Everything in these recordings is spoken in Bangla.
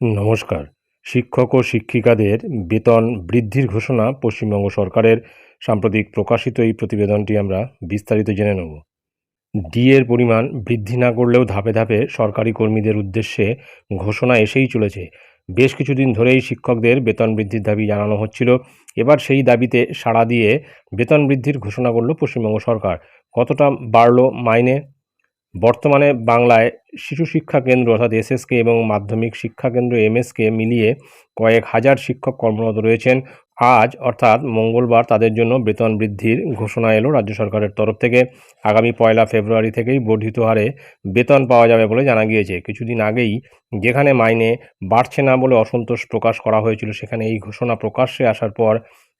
নমস্কার। শিক্ষক ও শিক্ষিকাদের বেতন বৃদ্ধির ঘোষণা পশ্চিমবঙ্গ সরকারের। সাম্প্রতিক প্রকাশিত এই প্রতিবেদনটি আমরা বিস্তারিত জেনে নেব। ডিএর পরিমাণ বৃদ্ধি না করলেও ধাপে ধাপে সরকারি কর্মীদের উদ্দেশ্যে ঘোষণা এসেই চলেছে। বেশ কিছুদিন ধরেই শিক্ষকদের বেতন বৃদ্ধির দাবি জানানো হচ্ছিল। এবার সেই দাবিতে সাড়া দিয়ে বেতন বৃদ্ধির ঘোষণা করল পশ্চিমবঙ্গ সরকার। কতটা বাড়লো মাইনে? বর্তমানে বাংলায় শিশু শিক্ষা কেন্দ্র অর্থাৎ এসএসকে এবং মাধ্যমিক শিক্ষা কেন্দ্র এমএসকে মিলিয়ে কয়েক হাজার শিক্ষক কর্মরত রয়েছেন। আজ অর্থাৎ মঙ্গলবার তাদের জন্য বেতন বৃদ্ধির ঘোষণা এলো রাজ্য সরকারের তরফ থেকে। আগামী পয়লা ফেব্রুয়ারি থেকেই বর্ধিত হারে বেতন পাওয়া যাবে বলে জানা গিয়েছে। কিছুদিন আগেই যেখানে মাইনে বাড়ছে না বলে অসন্তোষ প্রকাশ করা হয়েছিল, সেখানে এই ঘোষণা প্রকাশ্যে আসার পর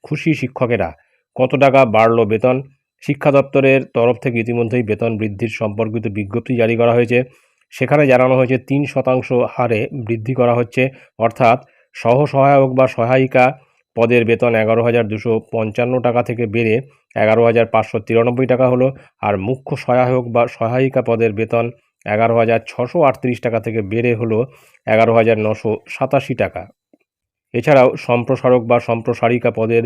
খুশি শিক্ষকেরা কত টাকা বাড়লো বেতন? শিক্ষা দপ্তরের তরফ থেকে ইতিমধ্যেই বেতন বৃদ্ধির সম্পর্কিত বিজ্ঞপ্তি জারি করা হয়েছে। সেখানে জানানো হয়েছে, তিন শতাংশ হারে বৃদ্ধি করা হচ্ছে। অর্থাৎ সহ সহায়ক বা সহায়িকা পদের বেতন এগারো হাজার দুশো পঞ্চান্ন টাকা থেকে বেড়ে এগারো হাজার পাঁচশো তিরানব্বই টাকা হলো। আর মুখ্য সহায়ক বা সহায়িকা পদের বেতন এগারো হাজার ছশো আটত্রিশ টাকা থেকে বেড়ে হলো এগারো হাজার নশো সাতাশি টাকা। এছাড়াও সম্প্রসারক বা সম্প্রসারিকা পদের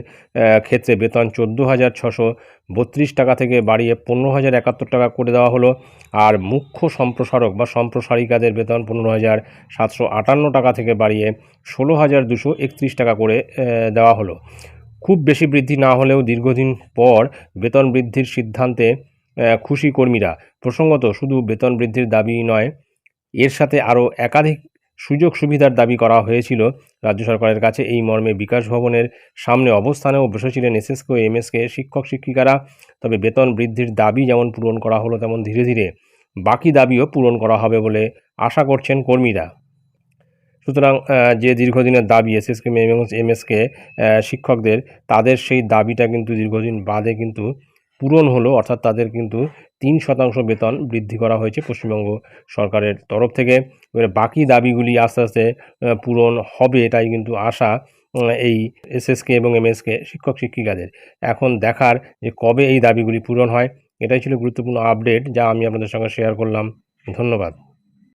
ক্ষেত্রে বেতন চোদ্দ হাজার ছশো বত্রিশ টাকা থেকে বাড়িয়ে পনেরো হাজার একাত্তর টাকা করে দেওয়া হলো। আর মুখ্য সম্প্রসারক বা সম্প্রসারিকাদের বেতন পনেরো হাজার সাতশো আটান্ন টাকা থেকে বাড়িয়ে ষোলো হাজার দুশো একত্রিশ টাকা করে দেওয়া হলো। খুব বেশি বৃদ্ধি না হলেও দীর্ঘদিন পর বেতন বৃদ্ধির সিদ্ধান্তে খুশি কর্মীরা। প্রসঙ্গত, শুধু বেতন বৃদ্ধির দাবি নয়, এর সাথে আরও একাধিক সুযোগ সুবিধার দাবি করা হয়েছিল। রাজ্য সরকারের কাছে এই মর্মে বিকাশ ভবনের সামনে অবস্থানেও বসেছিলেন এসএসকে ও এমএসকে শিক্ষক, শিক্ষিকারা। তবে বেতন বৃদ্ধির দাবি যেমন পূরণ করা হলো, তেমন ধীরে ধীরে বাকি দাবিও পূরণ করা হবে বলে আশা করছেন কর্মীরা। সুতরাং যে দীর্ঘদিনের দাবি এসএসকে এমএসকে শিক্ষকদের, তাদের সেই দাবিটা কিন্তু দীর্ঘদিন বাদে কিন্তু পূরণ হলো, অর্থাৎ তাদের কিন্তু তিন শতাংশ বেতন বৃদ্ধি করা হয়েছে পশ্চিমবঙ্গ সরকারের তরফ থেকে। এবারে বাকি দাবিগুলি আস্তে আস্তে পূরণ হবে এটাই কিন্তু আশা এই এসএসকে এবং এমএসকে শিক্ষক শিক্ষিকাদের। এখন দেখার যে কবে এই দাবিগুলি পূরণ হয়, এটাই ছিল গুরুত্বপূর্ণ আপডেট যা আমি আপনাদের সঙ্গে শেয়ার করলাম। ধন্যবাদ।